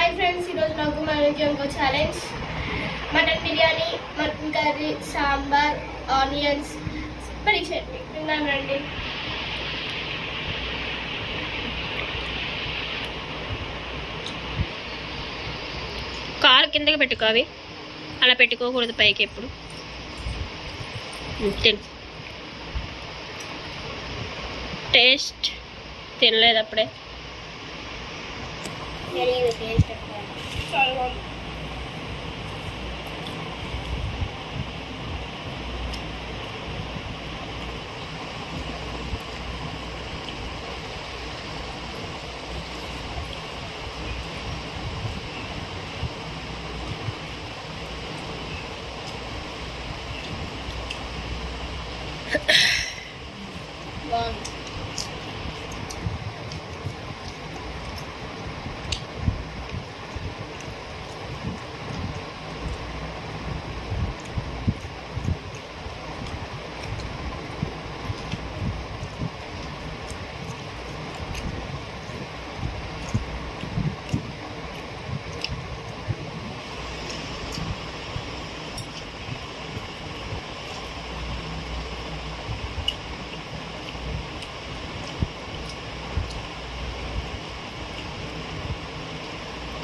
Hi friends ఈరోజు నాకు మనకి ఇంకో challenge mutton biryani mutton curry sambar onions పరీక్ష తిన్నాను రండి. కాలు కిందకి పెట్టుకో అవి. అలా పెట్టుకోకూడదు పైకి ఎప్పుడు. ఉమ్, తిను. టేస్ట్ తినలేదు అప్పుడే. getting your hands to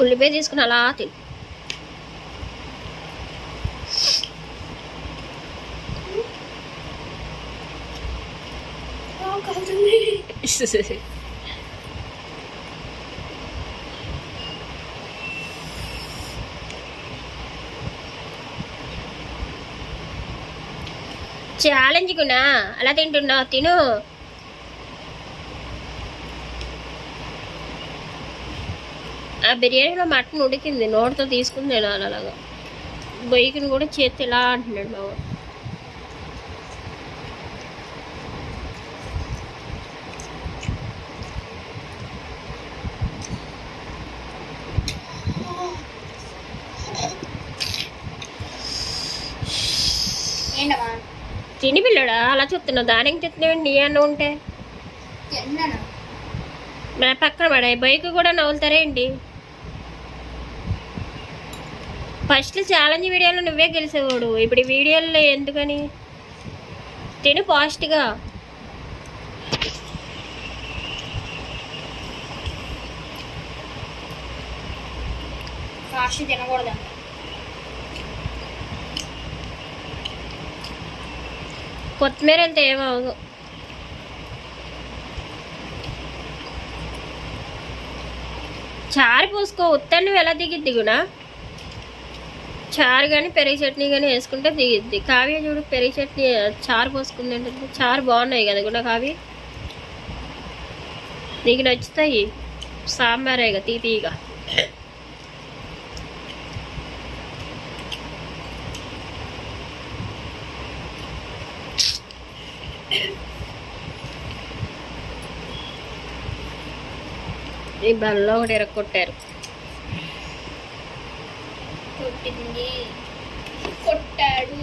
ఉల్లిపాయ తీసుకుని అలా తిను. బాగా కాలుతుంది ఛాలెంజ్ గునా అలా తింటున్నావు తిను. ఆ బిర్యానీలో మటన్ ఉడికింది. నోటితో తీసుకుని తినాలి అలాగా. బొయ్యికిని కూడా చేతి ఇలా అంటున్నాడు ఏంటమ్మా? తిని పిల్లడా? అలా చూస్తున్నావు దానికి తిస్తున్నావు నీ అన్న ఉంటే. పక్కన పడే. బైక్ కూడా నవ్వులుతారేంటి? ఫస్ట్ ఛాలెంజ్ వీడియోలో నువ్వే గెలిచేవాడు. ఇప్పుడు ఈ వీడియోలో ఎందుకని? తిను ఫాస్ట్గా. ఫాస్ట్ తినకూడదండి కొత్తిమీర వెళ్తే ఏమవు చారు పోసుకో ఉత్తన్ని ఎలా దిగిద్ది గునా చారు కానీ పెరుగు చట్నీ కానీ వేసుకుంటే దిగిద్ది కావ్య చూడు పెరుగు చట్నీ చారు పోసుకుందంటే చారు బాగున్నాయి కదా కూడా కావ్య. నీకు నచ్చుతాయి? సాంబారే ఇక తీతీగా ఈ బల్లో ఒకటి ఎరక్కొట్టారు కొట్టింది కొట్టాడు.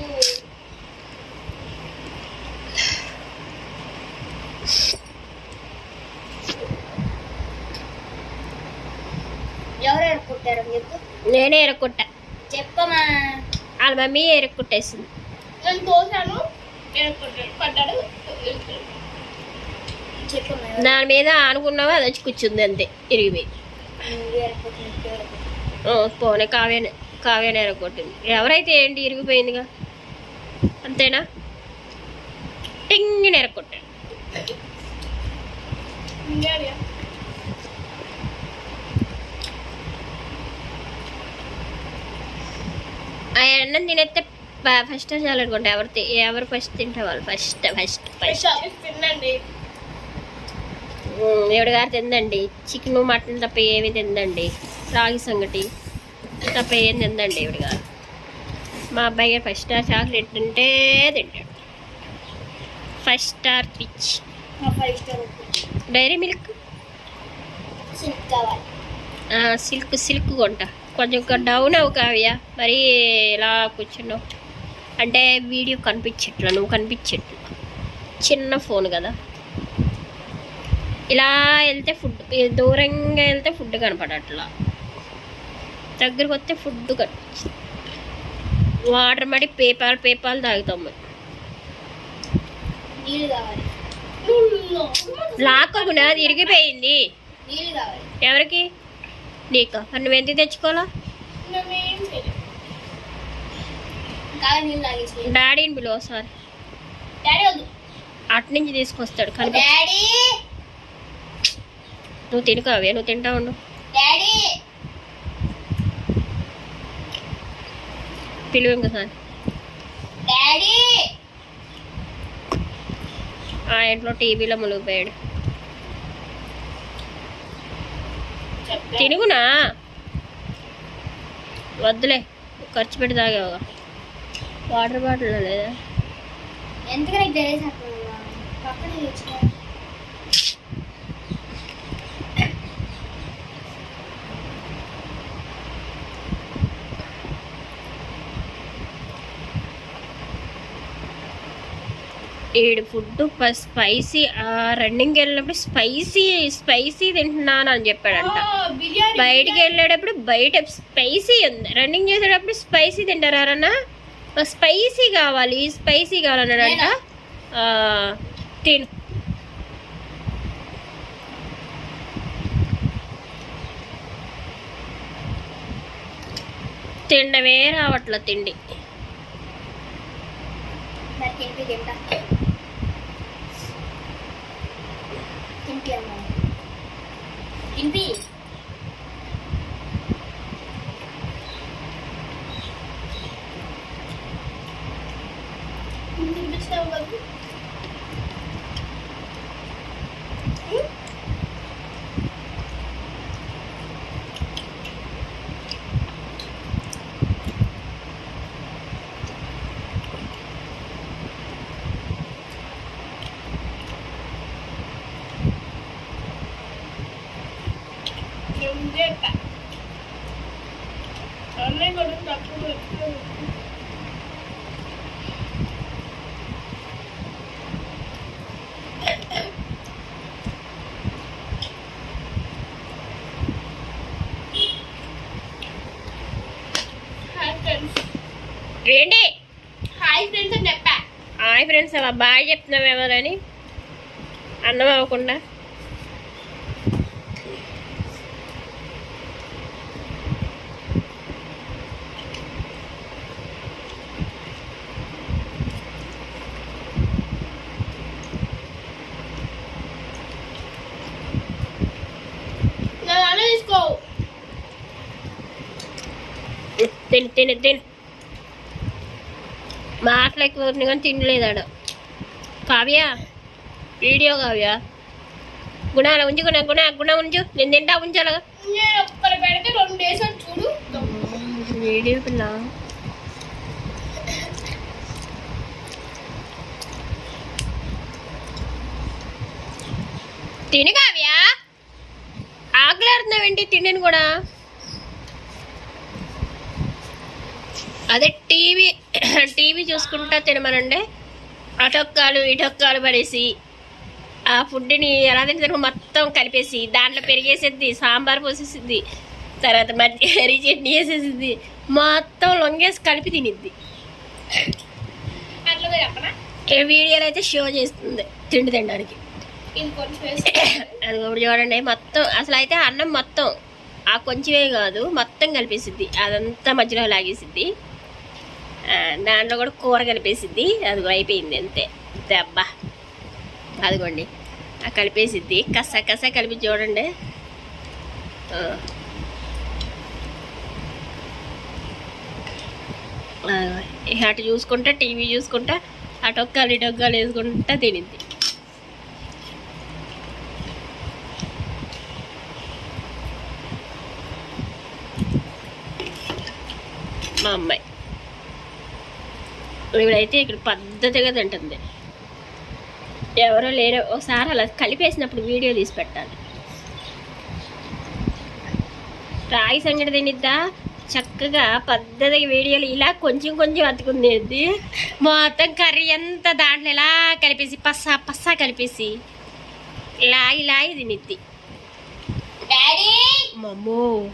ఎవరు కొట్టారు చెప్పు. నేనే ఎరక్కొట్టా చెప్పమా వాళ్ళ మమ్మీ ఎరక్కొట్టేసింది నేను తోసాను. కొట్టాడు పడ్డాడు. దాని మీద ఆనుకున్నావా? అది వచ్చి కూర్చుంది అంతే. ఇరిగిపోయి పోనీ కావ్యనే. కావ్యనే ఎరగొట్టింది ఎవరైతే ఏంటి ఇరిగిపోయిందిగా? అంతేనా? టింగ్ ఎరగొట్టాడు ఆ అన్నం తినేస్తే ఫస్ట్ చాలనుకుంటా ఎవరు ఎవరు ఫస్ట్ తింటే వాళ్ళు? ఫస్ట్ ఫస్ట్ ఫస్ట్ తినండి ఏడు గారు తిందండి చికెన్ మటన్ తప్ప ఏమి తిందండి రాగి సంగటి. తప్ప ఏం తిందండి ఈవిడ గారు. మా అబ్బాయి ఫస్ట్ స్టార్ చాక్లెట్ తింటే తింటాడు. First star pitch. Dairy Milk? Silk silk silk కొంట. కొంచెం డౌన్ అవు కావ్య. మరి ఇలా కూర్చున్నావు? అంటే వీడియో కనిపించట్లా నువ్వు కనిపించట్లా. చిన్న ఫోన్ కదా. ఇలా వెళ్తే ఫుడ్ దూరంగా వెళ్తే ఫుడ్ కనపడట్లా. దగ్గరకు వస్తే ఫుడ్ కట్. వాటర్ మడి పేపాలు పేపాలు తాగుతాం కావాలి. లాక్కకుండా అది ఇరిగిపోయింది. ఎవరికి? నీకు? నువ్వు ఎంత తెచ్చుకోవాలా? డాడీని పిలువ ఒకసారి డాడీ వద్దు. అటు నుంచి తీసుకొస్తాడు డాడీ! నువ్వు తినుకోవే నువ్వు తింటా ఉండు. డాడీ! పిలువు ఇంకోసారి డాడీ! ఆ ఇంట్లో టీవీలో మునిగిపోయాడు. తినుగునా? వద్దులే ఖర్చు పెట్టి తాగావుగా వాటర్ బాటిల్ లేదా? ఎందుకని ఏడు ఫుడ్ స్పైసీ రన్నింగ్ వెళ్ళినప్పుడు స్పైసీ స్పైసీ తింటున్నాను అని చెప్పాడంట. బయటికి వెళ్ళేటప్పుడు బయట స్పైసీ ఉంది. రన్నింగ్ చేసేటప్పుడు స్పైసీ తింటారా స్పైసీ కావాలి స్పైసీ కావాలన్నాడంట. తిను. తిండమే రావట్ల తిండి. తింటా? తింపి ఇంటి తింపి తినిపించావు కదా అన్నయ్య కూడా తక్కువ హాయ్ ఫ్రెండ్స్ ఏంటి హాయ్ ఫ్రెండ్స్ అని చెప్పా హాయ్ ఫ్రెండ్స్ అలా బాగా చెప్తున్నావు ఎవరని. అన్నం అవ్వకుండా. తీసుకో. తిని తిని తిని. మాటలు ఎక్కువ కానీ తినలేదు ఆడ కావ్య వీడియో కావ్య. గుణాల ఉంచు గుణ గుణ గుణ ఉంచు. నేను తింటా ఉంచాలగా వీడియో పిల్ల. తిని కావ్య. ఆకలాడుతున్నావేంటి తిండిని కూడా? అదే టీవీ టీవీ చూసుకుంటా తినమనండి. అటొక్కాలు ఇటొక్కాలు పడేసి ఆ ఫుడ్ని ఎలా తింటారు మొత్తం కలిపేసి దాంట్లో పెరిగేసేది సాంబార్ పోసేసిద్ది తర్వాత మధ్య హరి చట్నీ వేసేసిద్ది మొత్తం లొంగేసి కలిపి తినిద్ది. వీడియోలో అయితే షో చేస్తుంది తిండి తినడానికి. అది ఒకటి చూడండి మొత్తం అసలు అయితే అన్నం మొత్తం ఆ కొంచెమే కాదు మొత్తం కలిపేసిద్ది అదంతా మధ్యలో లాగేసిద్ది. దాంట్లో కూడా కూర కలిపేసిద్ది. అది అయిపోయింది అంతే. దెబ్బ అదిగోండి. కలిపేసిద్ది. కస కస కలిపి చూడండి. అటు చూసుకుంటా టీవీ చూసుకుంటా అటు ఒక్కలు ఇటు ఒక్కలు వేసుకుంటా తినిద్ది. మా అమ్మాయి. ఇవిడైతే ఇక్కడ పద్ధతిగా తింటుంది. ఎవరో లేరో. ఒకసారి అలా కలిపేసినప్పుడు వీడియో తీసి పెట్టాలి. రాగి సంగటి తినిద్దా? చక్కగా పద్ధతిగా వీడియోలు ఇలా కొంచెం కొంచెం అతుకుంది. మొత్తం కర్రీ అంతా దాంట్లో ఇలా కలిపేసి పస్సా పస్సా కలిపేసి లాగి లాగి తినిద్ది. డాడీ మమ్మో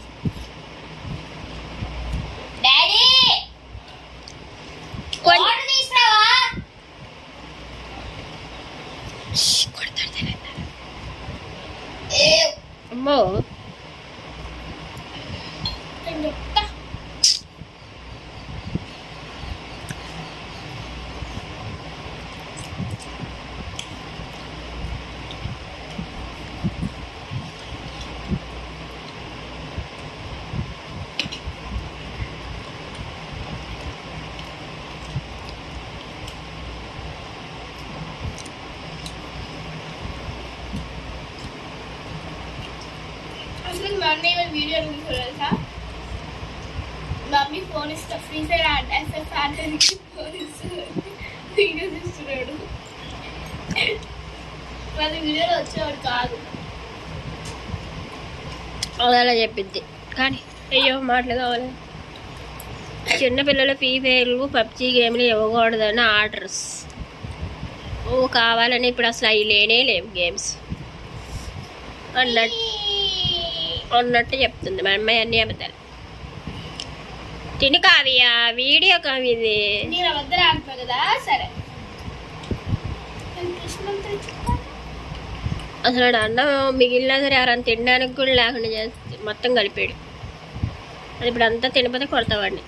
అని అమ్మో. అన్నయ్య వీడియో చూసారు తెలుసా? మమ్మీ ఫోన్ ఇస్తా. ఫ్రీ ఫైర్ ఆడ ఎస్ఎఫ్ ఆడడానికి ఫోన్ ఇస్తుంది వీడియో చూస్తున్నాడు. వాళ్ళ వీడియోలో వచ్చేవాడు కాదు. అలా చెప్పిద్ది. కానీ అయ్యో మాటలు కావాలి. చిన్నపిల్లల ఫ్రీ ఫైర్లు పబ్జీ గేమ్లు ఇవ్వకూడదని ఆర్డర్స్. ఓ కావాలని ఇప్పుడు అసలు అవి లేనే లేవు గేమ్స్. అన్నట్టు అన్నట్టు చెప్తుంది. మా అమ్మాయి అన్ని అబద్ధాలు. తిని కావ్య వీడియో కావ్య ఇది. నేను అబద్ధాలు ఆడుతున్నా కదా సరే. అసలు అన్నం మిగిలినా సరే ఎవరైనా తినడానికి కూడా లేకుండా చేస్తే మొత్తం కలిపాడు అది ఇప్పుడు అంతా తినపోతే కొడతావాడిని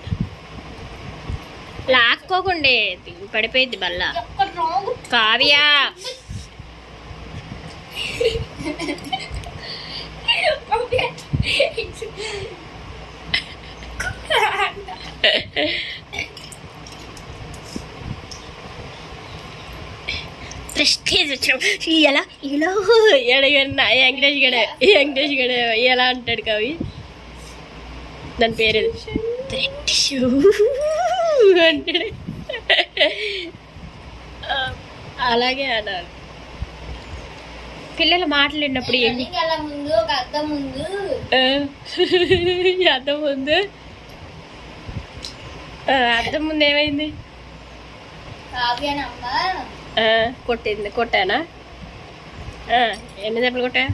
లాక్కోకుండే పడిపోయింది బల్ల. కావ్య. ప్రెస్టేజ్ వచ్చిన ఇలా ఇలా ఎడగన్నా వెంకటేష్ గడ వెంకటేష్ గడ ఎలా అంటాడు కవి? దాని పేరు అంటాడు. అలాగే అనాలి పిల్లలు మాట్లాడినప్పుడు ముందు ఒక అద్దం ముందు. అద్దం ముందు. ఆ, అద్దం ముందు ఏమైంది? కొట్టింది కొట్టానా? ఎన్ని దెబ్బలు కొట్టా?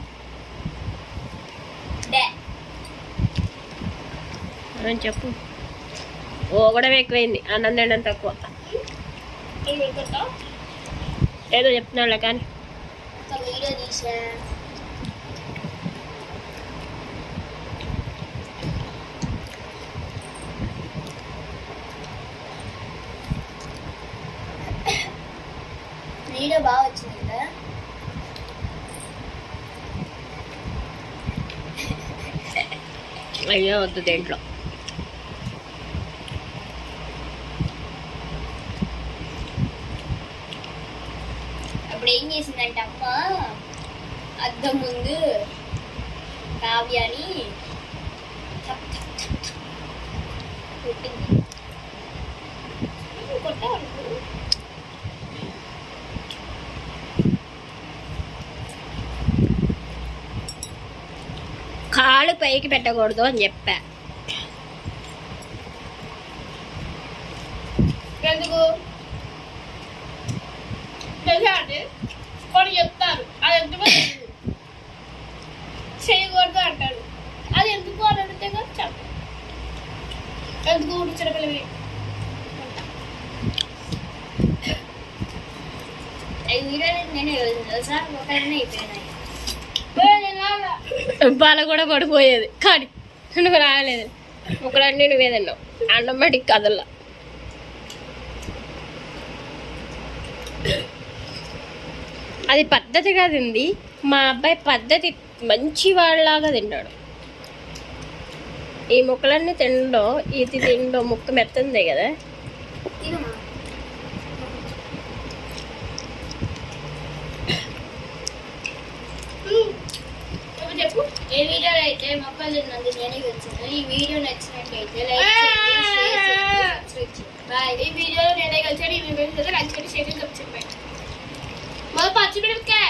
చెప్పు. ఓ కూడా ఎక్కువైంది అన్నం తినడం తక్కువ. ఏదో చెప్తున్నాళ్ళ కానీ. ఒక వీడియో తీసా వీడియో బాగా వచ్చింది కదా అయ్యో వద్దు దేంట్లో అప్పుడు ఏం చేసిందంటే అమ్మ అద్దం ముందు కావ్యాని టప్ టప్ కొట్టింది. కొట్టాడు కాలు పైకి పెట్టకూడదు అని చెప్పా ఎందుకు తెలుసా అండి కొన్ని చెప్తారు అది ఎందుకు తెలియదు. చేయకూడదు అంటారు అది ఎందుకు అని అడిగితే కదా చెప్పు ఎందుకు చిన్న పిల్లవి. బాల కూడా పడిపోయేది. కానీ నువ్వు రాలేదు. ఒకడన్నీ నువ్వే తిన్నావు. అన్నం బట్టి కదల్లా. అది పద్ధతిగా తింది. మా అబ్బాయి పద్ధతి మంచి వాళ్ళలాగా తిన్నాడు. ఈ ముక్కలన్నీ తినడం ఇది తినడం ముక్క మెత్తందే కదా? చెప్పు. ఏ వీడియోలో అయితే మొక్కలు తిన్నది నేనే వచ్చింది ఈ వీడియో లైక్ సబ్స్క్రైబ్ చేయండి. బాయ్. ఈ వీడియోలో నేనే కలిసాను ఈ వీడియో చేయండి షేర్ చేయండి. మొదలు పచ్చిమిరపకాయ.